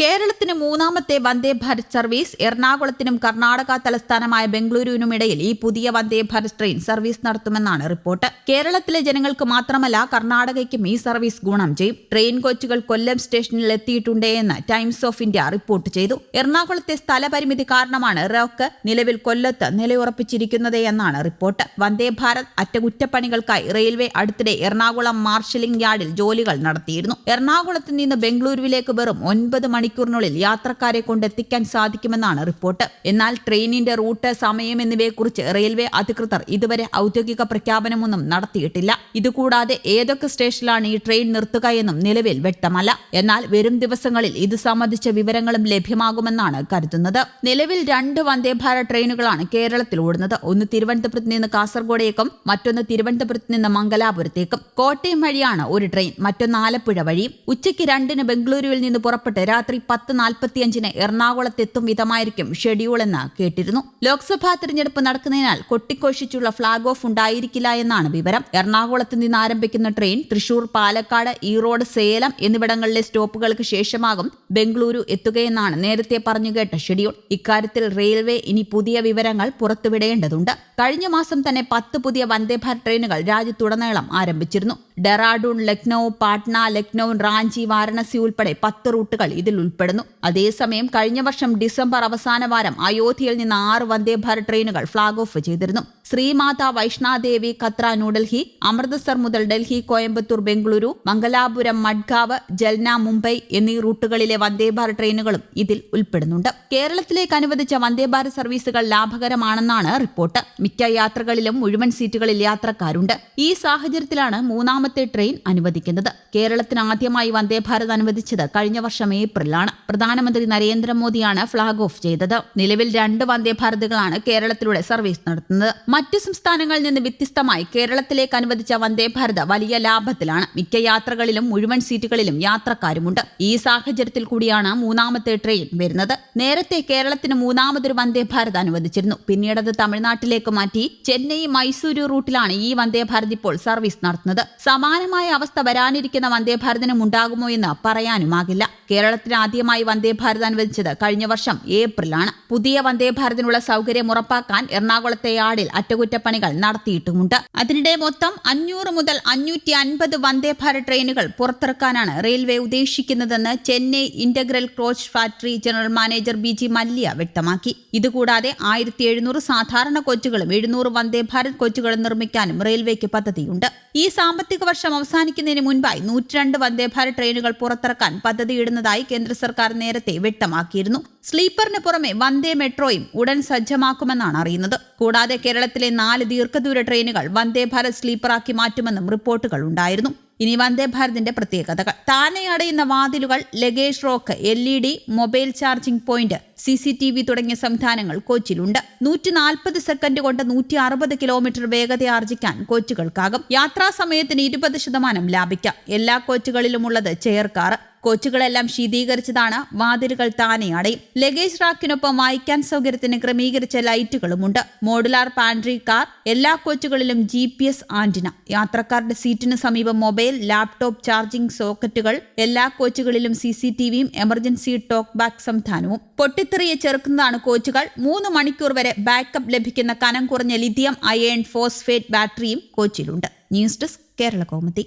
കേരളത്തിന് മൂന്നാമത്തെ വന്ദേ ഭാരത് സർവീസ് എറണാകുളത്തിനും കർണാടക തലസ്ഥാനമായ ബംഗളൂരുവിനും ഇടയിൽ ഈ പുതിയ വന്ദേ ഭാരത് ട്രെയിൻ സർവീസ് നടത്തുമെന്നാണ് റിപ്പോർട്ട്. കേരളത്തിലെ ജനങ്ങൾക്ക് മാത്രമല്ല കർണാടകയ്ക്കും ഈ സർവീസ് ഗുണം ചെയ്യും. ട്രെയിൻ കോച്ചുകൾ കൊല്ലം സ്റ്റേഷനിൽ എത്തിയിട്ടുണ്ട് എന്ന് ടൈംസ് ഓഫ് ഇന്ത്യ റിപ്പോർട്ട് ചെയ്തു. എറണാകുളത്തെ സ്ഥലപരിമിതി കാരണമാണ് റോക്ക് നിലവിൽ കൊല്ലത്ത് നിലയുറപ്പിച്ചിരിക്കുന്നത് എന്നാണ് റിപ്പോർട്ട്. വന്ദേ ഭാരത് അറ്റകുറ്റപ്പണികൾക്കായി റെയിൽവേ അടുത്തിടെ എറണാകുളം മാർഷലിംഗ് യാർഡിൽ ജോലികൾ നടത്തിയിരുന്നു. എറണാകുളത്ത് നിന്ന് ബംഗളൂരുവിലേക്ക് വെറും ഒൻപത് മണിക്കൂറിനുള്ളിൽ യാത്രക്കാരെ കൊണ്ടെത്തിക്കാൻ സാധിക്കുമെന്നാണ് റിപ്പോർട്ട്. എന്നാൽ ട്രെയിനിന്റെ റൂട്ട് സമയം എന്നിവയെക്കുറിച്ച് റെയിൽവേ അധികൃതർ ഇതുവരെ ഔദ്യോഗിക പ്രഖ്യാപനമൊന്നും നടത്തിയിട്ടില്ല. ഇതുകൂടാതെ ഏതൊക്കെ സ്റ്റേഷനിലാണ് ഈ ട്രെയിൻ നിർത്തുക എന്നും നിലവിൽ വ്യക്തമല്ല. എന്നാൽ വരും ദിവസങ്ങളിൽ ഇത് സംബന്ധിച്ച വിവരങ്ങളും ലഭ്യമാകുമെന്നാണ് കരുതുന്നത്. നിലവിൽ രണ്ട് വന്ദേ ഭാരത് ട്രെയിനുകളാണ് കേരളത്തിൽ ഓടുന്നത്. ഒന്ന് തിരുവനന്തപുരത്ത് നിന്ന് കാസർഗോഡേക്കും മറ്റൊന്ന് തിരുവനന്തപുരത്ത് നിന്ന് മംഗലാപുരത്തേക്കും. കോട്ടയം വഴിയാണ് ഒരു ട്രെയിൻ മറ്റൊന്ന് ആലപ്പുഴ വഴിയും. ഉച്ചയ്ക്ക് രണ്ടിന് ബംഗളൂരുവിൽ നിന്ന് പുറപ്പെട്ട് രാത്രി പത്ത് നാൽപ്പത്തിയഞ്ചിന് എറണാകുളത്തെത്തും വിധമായിരിക്കും ഷെഡ്യൂൾ എന്ന് കേട്ടിരുന്നു. ലോക്സഭാ തിരഞ്ഞെടുപ്പ് നടക്കുന്നതിനാൽ കൊട്ടിക്കോഷിച്ചുള്ള ഫ്ളാഗ് ഓഫ് ഉണ്ടായിരിക്കില്ല എന്നാണ് വിവരം. എറണാകുളത്ത് നിന്ന് ആരംഭിക്കുന്ന ട്രെയിൻ തൃശൂർ പാലക്കാട് ഈറോഡ് സേലം എന്നിവിടങ്ങളിലെ സ്റ്റോപ്പുകൾക്ക് ശേഷമാകും ബംഗളൂരു എത്തുകയെന്നാണ് നേരത്തെ പറഞ്ഞു കേട്ട ഷെഡ്യൂൾ. ഇക്കാര്യത്തിൽ റെയിൽവേ ഇനി പുതിയ വിവരങ്ങൾ പുറത്തുവിടേണ്ടതുണ്ട്. കഴിഞ്ഞ മാസം തന്നെ പത്ത് പുതിയ വന്ദേ ഭാരത് ട്രെയിനുകൾ രാജ്യത്തുടനീളം ആരംഭിച്ചിരുന്നു. ഡെറാഡൂൺ ലക്നൌ പാട്ന ലക്നൌ റാഞ്ചി വാരണസി ഉൾപ്പെടെ പത്ത് റൂട്ടുകൾ ഇതിൽ ഉൾപ്പെടുന്നു. അതേസമയം കഴിഞ്ഞ വർഷം ഡിസംബർ അവസാന വാരം അയോധ്യയിൽ നിന്ന് ആറ് വന്ദേ ഭാരത് ട്രെയിനുകൾ ഫ്ളാഗ് ഓഫ് ചെയ്തിരുന്നു. ശ്രീമാത വൈഷ്ണാദേവി കത്ര ന്യൂഡൽഹി അമൃത്സർ മുതൽ ഡൽഹി കോയമ്പത്തൂർ ബംഗളൂരു മംഗലാപുരം മഡ്ഗാവ് ജൽന മുംബൈ എന്നീ റൂട്ടുകളിലെ വന്ദേഭാരത് ട്രെയിനുകളും ഇതിൽ ഉൾപ്പെടുന്നുണ്ട്. കേരളത്തിലേക്ക് അനുവദിച്ച വന്ദേഭാരത് സർവീസുകൾ ലാഭകരമാണെന്നാണ് റിപ്പോർട്ട്. മിക്ക യാത്രകളിലും മുഴുവൻ സീറ്റുകളിൽ യാത്രക്കാരുണ്ട്. ഈ സാഹചര്യത്തിലാണ് മൂന്നാമത്തെ ട്രെയിൻ അനുവദിക്കുന്നത്. കേരളത്തിന് ആദ്യമായി വന്ദേഭാരത് അനുവദിച്ചത് കഴിഞ്ഞ വർഷം ഏപ്രിലാണ്. പ്രധാനമന്ത്രി നരേന്ദ്രമോദിയാണ് ഫ്ളാഗ് ഓഫ് ചെയ്തത്. നിലവിൽ രണ്ട് വന്ദേഭാരതുകളാണ് കേരളത്തിലൂടെ സർവീസ് നടത്തുന്നത്. മറ്റു സംസ്ഥാനങ്ങളിൽ നിന്ന് വ്യത്യസ്തമായി കേരളത്തിലേക്ക് അനുവദിച്ച വന്ദേ ഭാരത് വലിയ ലാഭത്തിലാണ്. മിക്ക യാത്രകളിലും മുഴുവൻ സീറ്റുകളിലും യാത്രക്കാരുമുണ്ട്. ഈ സാഹചര്യത്തിൽ കൂടിയാണ് മൂന്നാമത്തെ ട്രെയിൻ വരുന്നത്. നേരത്തെ കേരളത്തിന് മൂന്നാമതൊരു വന്ദേ ഭാരത് അനുവദിച്ചിരുന്നു. പിന്നീട് അത് തമിഴ്നാട്ടിലേക്ക് മാറ്റി ചെന്നൈ മൈസൂരു റൂട്ടിലാണ് ഈ വന്ദേ ഭാരത് ഇപ്പോൾ സർവീസ് നടത്തുന്നത്. സമാനമായ അവസ്ഥ വരാനിരിക്കുന്ന വന്ദേ ഭാരതിനും ഉണ്ടാകുമോ എന്ന് പറയാനുമാകില്ല. കേരളത്തിന് ആദ്യമായി വന്ദേ ഭാരത് അനുവദിച്ചത് കഴിഞ്ഞ വർഷം ഏപ്രിലാണ്. പുതിയ വന്ദേ ഭാരതിനുള്ള സൗകര്യം ഉറപ്പാക്കാൻ എറണാകുളത്തെ യാർഡിൽ അറ്റകുറ്റപ്പണികൾ നടത്തിയിട്ടുമുണ്ട്. അതിനിടെ മൊത്തം അഞ്ഞൂറ് മുതൽ അഞ്ഞൂറ്റി അൻപത് വന്ദേ ഭാരത് ട്രെയിനുകൾ പുറത്തിറക്കാനാണ് റെയിൽവേ ഉദ്ദേശിക്കുന്നതെന്ന് Chennai integral coach factory general manager B G Mallya വ്യക്തമാക്കി. ഇതുകൂടാതെ ആയിരത്തി എഴുന്നൂറ് സാധാരണ കോച്ചുകളും എഴുന്നൂറ് വന്ദേ ഭാരത് കോച്ചുകളും നിർമ്മിക്കാനും റെയിൽവേക്ക് പദ്ധതിയുണ്ട്. ഈ സാമ്പത്തിക വർഷം അവസാനിക്കുന്നതിന് മുൻപായി നൂറ്റിരണ്ട് വന്ദേ ഭാരത് ട്രെയിനുകൾ പുറത്തിറക്കാൻ പദ്ധതിയിടുന്നതായി കേന്ദ്ര സർക്കാർ നേരത്തെ വ്യക്തമാക്കിയിരുന്നു. സ്ലീപ്പറിന് പുറമെ വന്ദേ മെട്രോയും ഉടൻ സജ്ജമാക്കുമെന്നാണ് അറിയുന്നത്. കൂടാതെ കേരളത്തിലെ നാല് ദീർഘദൂര ട്രെയിനുകൾ വന്ദേ ഭാരത് സ്ലീപ്പറാക്കി മാറ്റുമെന്നും റിപ്പോർട്ടുകൾ ഉണ്ടായിരുന്നു. ഇനി വന്ദേ ഭാരതിന്റെ പ്രത്യേകതകൾ. താനെ അടയുന്ന വാതിലുകൾ luggage rack L mobile charging point C C T V തുടങ്ങിയ സംവിധാനങ്ങൾ കോച്ചിലുണ്ട്. നൂറ്റി നാൽപ്പത് സെക്കൻഡ് കൊണ്ട് നൂറ്റി അറുപത് കിലോമീറ്റർ വേഗത ആർജിക്കാൻ കോച്ചുകൾക്കാകും. യാത്രാ സമയത്തിന് ഇരുപത് ശതമാനം ലാഭിക്കാം. എല്ലാ കോച്ചുകളിലുമുള്ളത് ചെയർ കാർ കോച്ചുകളെല്ലാം ശീതീകരിച്ചതാണ്. വാതിലുകൾ താനെ അടയും. ലഗേജ് റാക്കിനൊപ്പം വായിക്കാൻ സൗകര്യത്തിന് ക്രമീകരിച്ച ലൈറ്റുകളുമുണ്ട്. മോഡുലാർ പാൻട്രി കാർ എല്ലാ കോച്ചുകളിലും ജി പി എസ് ആന്റിന യാത്രക്കാരുടെ സീറ്റിന് സമീപം മൊബൈൽ ലാപ്ടോപ്പ് ചാർജിംഗ് സോക്കറ്റുകൾ എല്ലാ കോച്ചുകളിലും സി സി ടി വിയും എമർജൻസി ടോക്ക് ബാക്ക് സംവിധാനവും. തിരിച്ചറിയെ ചെറുക്കുന്നതാണ് കോച്ചുകൾ. മൂന്ന് മണിക്കൂർ വരെ ബാക്കപ്പ് ലഭിക്കുന്ന കനം കുറഞ്ഞ ലിഥിയം അയേൺ ഫോസ്ഫേറ്റ് ബാറ്ററിയും കോച്ചിലുണ്ട്. News desk Kerala Kaumudi